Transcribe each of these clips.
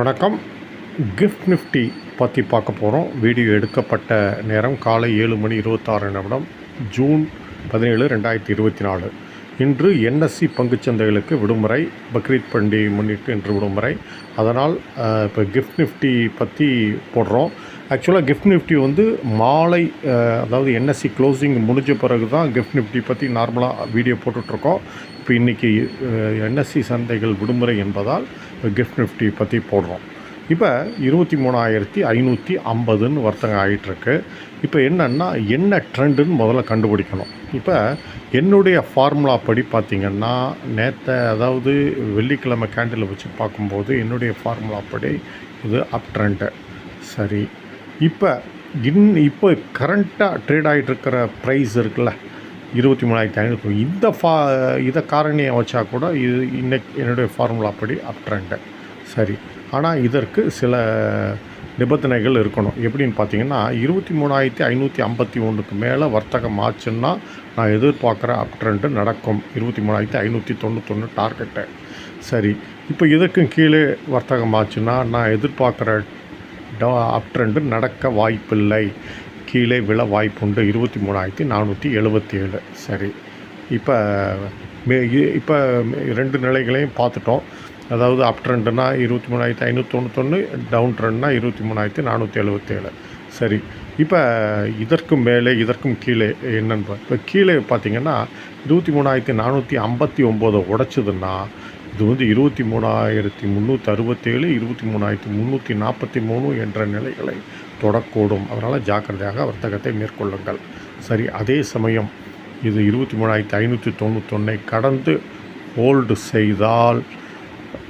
வணக்கம். Gift Nifty பற்றி பார்க்க போகிறோம் வீடியோ எடுக்கப்பட்ட நேரம் காலை ஏழு மணி இருபத்தாறு நிமிடம் ஜூன் பதினேழு ரெண்டாயிரத்தி இருபத்தி நாலு. இன்று என்எஸ்சி பங்குச்சந்தைகளுக்கு விடுமுறை பக்ரீத் பண்டிகை முன்னிட்டு இன்று விடுமுறை. அதனால் இப்போ கிஃப்ட் நிஃப்டி பற்றி போடுறோம். ஆக்சுவலாக கிஃப்ட் நிஃப்டி வந்து மாலை அதாவது என்எஸ்சி க்ளோசிங் முடிஞ்ச பிறகு தான் கிஃப்ட் நிஃப்டி பற்றி நார்மலாக வீடியோ போட்டுட்ருக்கோம். இப்போ இன்றைக்கி என்எஸ்சி சந்தைகள் விடுமுறை என்பதால் கிஃப்ட் நிஃப்டி பற்றி போடுறோம். இப்போ இருபத்தி மூணாயிரத்தி ஐநூற்றி ஐம்பதுன்னு வர்த்தகம் ஆகிட்டுருக்கு இப்போ என்னென்னா என்ன ட்ரெண்டுன்னு முதல்ல கண்டுபிடிக்கணும். இப்போ என்னுடைய ஃபார்முலா படி பார்த்திங்கன்னா நேற்று அதாவது வெள்ளிக்கிழமை கேண்டில் வச்சு பார்க்கும்போது என்னுடைய ஃபார்முலா படி இது அப் ட்ரெண்டு சரி. இப்போ இன் இப்போ கரண்ட்டாக ட்ரேட் ஆகிட்டு இருக்கிற ப்ரைஸ் இருக்குல்ல இருபத்தி மூணாயிரத்தி ஐநூறு. இந்த ஃபா இதை காரணியை வச்சா கூட இது இன்னைக்கு என்னுடைய ஃபார்முலா படி அப் ட்ரெண்டு சரி. ஆனால் இதற்கு சில நிபந்தனைகள் இருக்கணும். எப்படின்னு பார்த்தீங்கன்னா இருபத்தி மூணாயிரத்தி ஐநூற்றி ஐம்பத்தி ஒன்றுக்கு மேலே வர்த்தகம் ஆச்சுன்னா நான் எதிர்பார்க்குற அப் ட்ரெண்டு நடக்கும். இருபத்தி மூணாயிரத்தி ஐநூற்றி தொண்ணூத்தொன்று டார்கெட்டு சரி. இப்போ இதற்கும் கீழே வர்த்தகம் ஆச்சுன்னா நான் எதிர்பார்க்குற அப் அப்ட்ரெண்டு நடக்க வாய்ப்பில்லை. கீழே விழ வாய்ப்புண்டு. இருபத்தி மூணாயிரத்தி நானூற்றி எழுபத்தி ஏழு. சரி. இப்போ மே இப்போ ரெண்டு நிலைகளையும் பார்த்துட்டோம். அதாவது அப் ட்ரெண்டுனா இருபத்தி மூணாயிரத்தி ஐநூற்றி தொண்ணூத்தொன்று டவுன் ட்ரெண்ட்னா இருபத்தி மூணாயிரத்தி நானூற்றி எழுபத்தேழு சரி. இப்போ இதற்கும் மேலே இதற்கும் கீழே என்னென்னு பா- இப்போ கீழே பார்த்தீங்கன்னா இருபத்தி மூணாயிரத்தி நானூற்றி ஐம்பத்தி ஒம்போதை உடைச்சதுன்னா இது வந்து இருபத்தி மூணாயிரத்தி முந்நூற்றி அறுபத்தேழு இருபத்தி மூணாயிரத்தி முந்நூற்றி நாற்பத்தி மூணு என்ற நிலைகளை தொடக்கூடும். அதனால் ஜாக்கிரதையாக வர்த்தகத்தை மேற்கொள்ளுங்கள். சரி அதே சமயம் இது இருபத்தி மூணாயிரத்தி ஐநூற்றி தொண்ணூத்தொன்னை கடந்து ஹோல்டு செய்தால்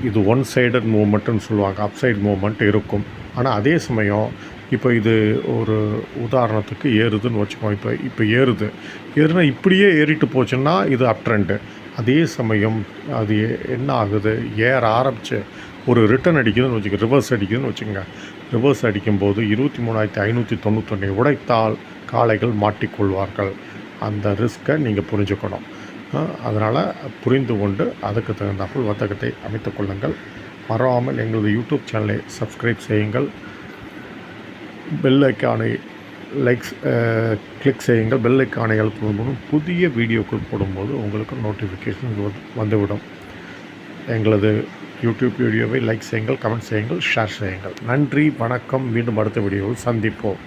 இது ஒன் சைடட் மூமெண்ட்டுன்னு சொல்லுவாங்க அப்சைட் மூமெண்ட் இருக்கும். ஆனால் அதே சமயம் இப்போ இது ஒரு உதாரணத்துக்கு ஏறுதுன்னு வச்சுக்கோம் இப்போ இப்போ ஏறுது. ஏறுனா இப்படியே ஏறிட்டு போச்சுன்னா இது அப் ட்ரெண்டு அதே சமயம் அது என்ன ஆகுது? ஏற ஆரம்பித்து ஒரு ரிட்டர்ன் அடிக்குதுன்னு வச்சுக்க ரிவர்ஸ் அடிக்குதுன்னு வச்சுக்கோங்க. ரிவர்ஸ் அடிக்கும்போது இருபத்தி மூணாயிரத்தி ஐநூற்றி தொண்ணூத்தொன்னை உடைத்தால் காளைகள் மாட்டிக்கொள்வார்கள். அந்த ரிஸ்க்கை நீங்கள் புரிஞ்சுக்கணும். அதனால் புரிந்து கொண்டு அதுக்கு தகுந்தாப்புள் வர்த்தகத்தை அமைத்துக் கொள்ளுங்கள். மறவாமல் எங்களது யூடியூப் சேனலை சப்ஸ்கிரைப் செய்யுங்கள். பெல் ஐக்கானை லைக்ஸ் கிளிக் uh, செய்யுங்கள் பெல் ஐக்கானை அழுத்தும் புதிய வீடியோக்கள் போடும்போது உங்களுக்கு நோட்டிஃபிகேஷன் வந்துவிடும். எங்களது யூடியூப் வீடியோவை லைக் செய்யுங்கள் கமெண்ட் செய்யுங்கள் ஷேர் செய்யுங்கள். நன்றி வணக்கம். மீண்டும் அடுத்த வீடியோவில் சந்திப்போம்.